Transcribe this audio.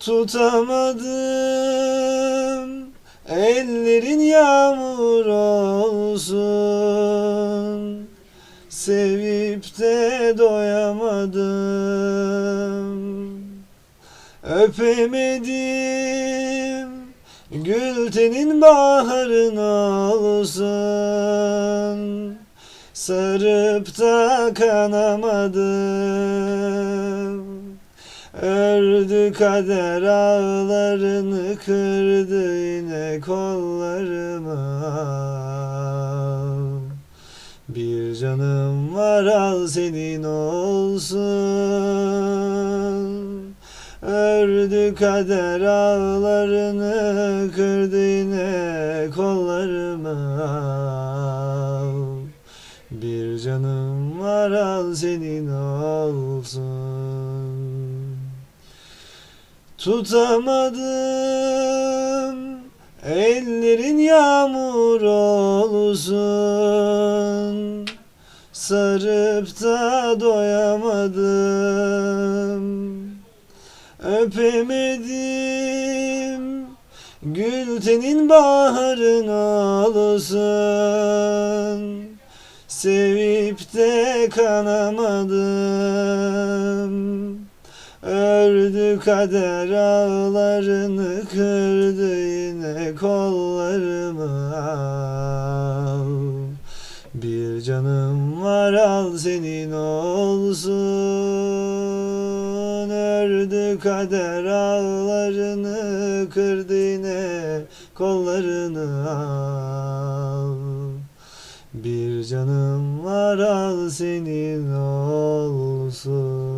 Tutamadım. Ellerin yağmur olsun. Sevip de doyamadım. Öpemedim. Gül tenin baharın olsun. Sarıp da kanamadım Ördü kader ağlarını kırdı yine kollarıma Bir canım var al senin olsun. Ördü kader ağlarını kırdı yine kollarıma Bir canım var al senin olsun Tutamadım. Ellerin yağmur olsun Sarıp da doyamadım. Öpemedim. Gül tenin baharın olsun Sevip de kanamadım Ördü kader ağlarını kırdı yine kollarıma Bir canım var al senin olsun. Ördü kader ağlarını kırdı yine kollarını al. Bir canım var al senin olsun